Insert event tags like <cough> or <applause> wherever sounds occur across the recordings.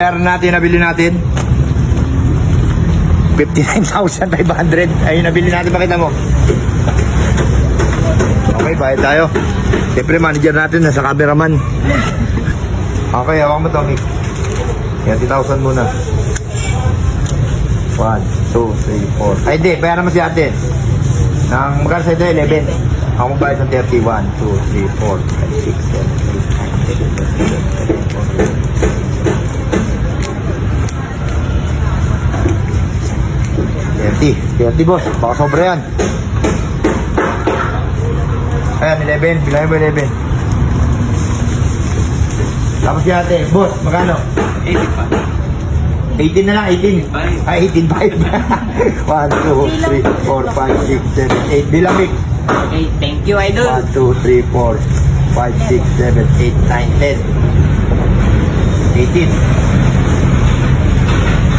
Meron natin, nabili natin. 59,500. Ayun, nabili natin. Pakita mo. Okay, bayad tayo. Siyempre, manager natin, nasa cameraman. Okay, hawak mo to, Mick. 20,000 muna. 1, 2, 3, 4. Ay, hindi. Bayaran mo si ate. Nang magkano sa ito, 11. Ako magbayad ng 30. 1, 2, 3, 4, 5, 6, 7, 8, 9, 10, 11, 12, 13, 14, 15, 16, 30. 30, boss. Baka sobra yan. Ayan, 11. Bilangin mo 11. Tapos si ate, boss, magkano? 18 na lang, 18. Ay, 18, 5. 1, 2, 3, 4, 5, 6, 7, 8. Bilang, Mick. Okay, thank you, Idol. 1, 2, 3, 4, 5, 6, 7, 8, 9, 10. 18.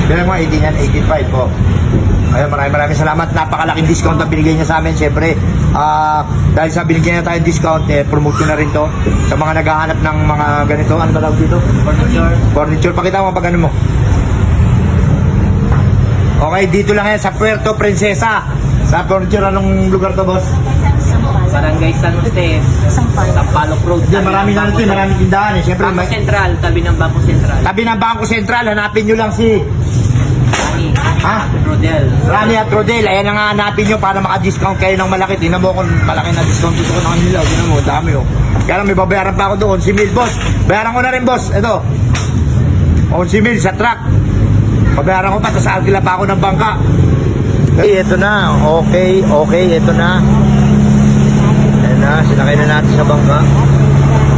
Bilang mo, 18 yan, 85 po. Ayun, maraming maraming salamat. Napakalaking discount na binigay niya sa amin. Siyempre, ah, dahil sa binigyan niya tayo discount, eh, promote ko na rin to sa mga naghahanap ng mga ganito. Ano ba tawag dito? Furniture. Furniture. Pakita mo pag ano mo. Okay, dito lang yan sa Puerto Princesa. Sa furniture, anong lugar to, boss? Barangay San Jose. Sampaloc Road. Hindi, maraming ano to, eh, maraming tindahan eh. Siyempre, Bangko may, Sentral, tabi ng Bangko Sentral. tabi ng Bangko Sentral, hanapin nyo lang si. Ha? Rodel. Rani at Rodel. Ayan ang hanapin nyo para maka-discount kayo ng malaki. Tingnan mo kung malaki na discount dito ko na kanila. Tingnan mo, dami oh. Kaya lang may babayaran pa ako doon. Si Mil, boss. Bayaran ko na rin, boss. Ito. On si Mil sa truck. Babayaran ko pa, tapos alkila pa ako ng bangka. Okay, ito na. Okay, okay, ito na. Ayan na, sinakay na natin sa bangka.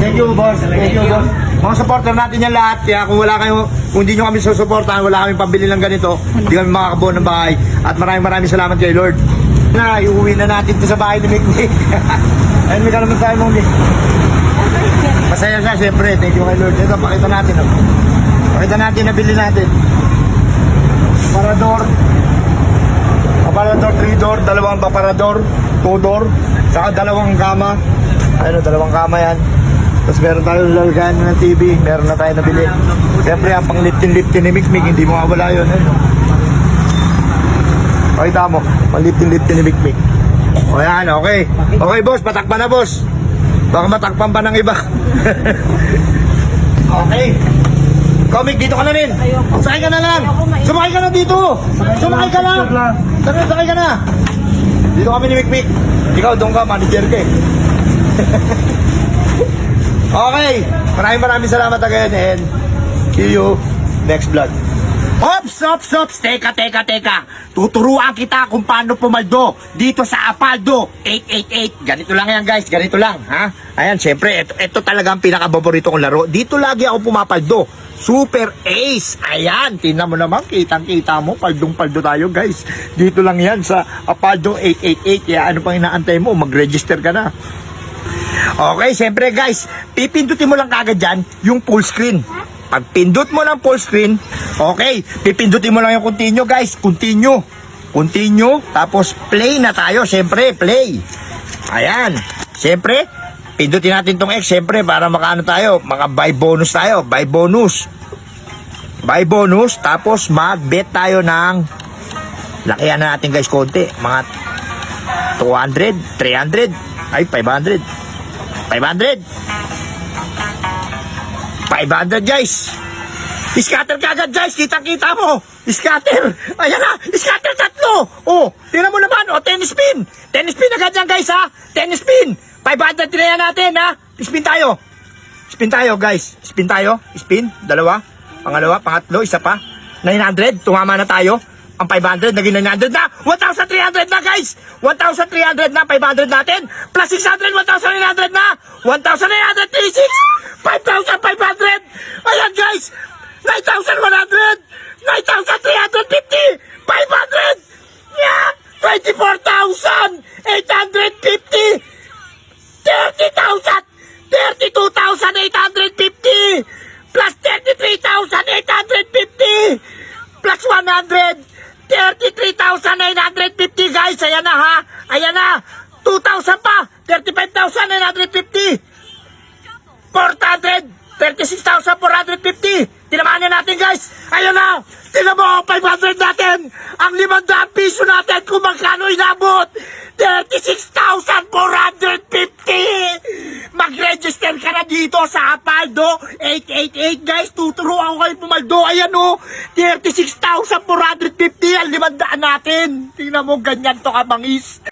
Thank you, boss. Thank you, boss. Mga supporter natin yan lahat. Kaya kung wala kayo, kung hindi nyo kami susuportahan, wala kami pambili ng ganito, hindi kami makakabuo ng bahay. At maraming maraming salamat kay Lord. Na, iuwi na natin to sa bahay ni Miknik. <laughs> Ayun, may kalaman tayo mong Masaya siya, siyempre. Thank you kay Lord. Ito, pakita natin. Oh. Pakita natin, nabili natin. Parador. Paparador, 3 door, dalawang paparador, 2 door, saka dalawang kama. Ano, dalawang kama yan. Tapos meron tayo lalagayan ng TV, meron na tayo nabili. Siyempre, ang pang liftin-liftin ni Mikmik, hindi mo mawala yun. Ano? Pakita mo, pang liftin-liftin ni Mikmik. O yan, okay. Okay, boss, patakpan na, boss. Baka matakpan pa ng iba. <laughs> okay. Comic, dito ka na rin. Sakay ka na lang. Sumakay ka na dito. Sumakay ka lang. Sakay, sakay ka na. Dito kami ni Mikmik. Ikaw, doon ka, manager ka eh. <laughs> okay. Maraming maraming salamat again and see you next vlog. Ops, ops, ops, teka, teka, teka. Tuturuan kita kung paano pumaldo dito sa Apaldo 888. Ganito lang yan guys, ganito lang, ha? Ayan, syempre, ito, ito talaga ang pinakababorito kong laro. Dito lagi ako pumapaldo. Super Ace. Ayan, tingnan mo naman, kitang-kita mo, paldong-paldo tayo guys. Dito lang yan sa Apaldo 888. Kaya ano pang inaantay mo, mag-register ka na. Okay, siyempre guys, pipindutin mo lang kagad dyan yung full screen. Pag pindot mo ng full screen, okay, pipindutin mo lang yung continue guys, continue. Continue, tapos play na tayo, siyempre, play. Ayan, siyempre, pindutin natin tong X, siyempre, para makaano tayo, mga buy bonus tayo, buy bonus. Buy bonus, tapos mag-bet tayo ng, lakihan na natin guys, konti, mga 200, 300, ay 500. 500. 500 guys. Scatter kagad guys. Kita-kita mo. Scatter. Ayan na. Scatter tatlo. Oh, tingnan mo naman. Oh, 10 spin. 10 spin agad yan guys ha. 10 spin. 500 na yan natin ha. Spin tayo. Spin tayo guys. Spin tayo. Spin. Dalawa. Pangalawa. Pangatlo. Isa pa. 900. Tumama na tayo. Ang 500, naging 900 na. 1,300 na, guys. 1,300 na, 500 natin. Plus 600, 1,900 na. 1,936. 5,500. Ayan, guys. 9,100. 9,350. 500. Yeah. 24,850. Na. 2,000 pa. 35,950. 400. 36,450. Tinamaan na natin guys! Ayun na! Tingnan mo, 500 natin! Ang 500 piso natin kung magkano inabot! 36,450! Mag-register ka na dito sa Apaldo 888 guys! Tuturuan ko kayo pumaldo! Ayan o! 36,450 ang 500 natin! Tingnan mo, ganyan to kabangis!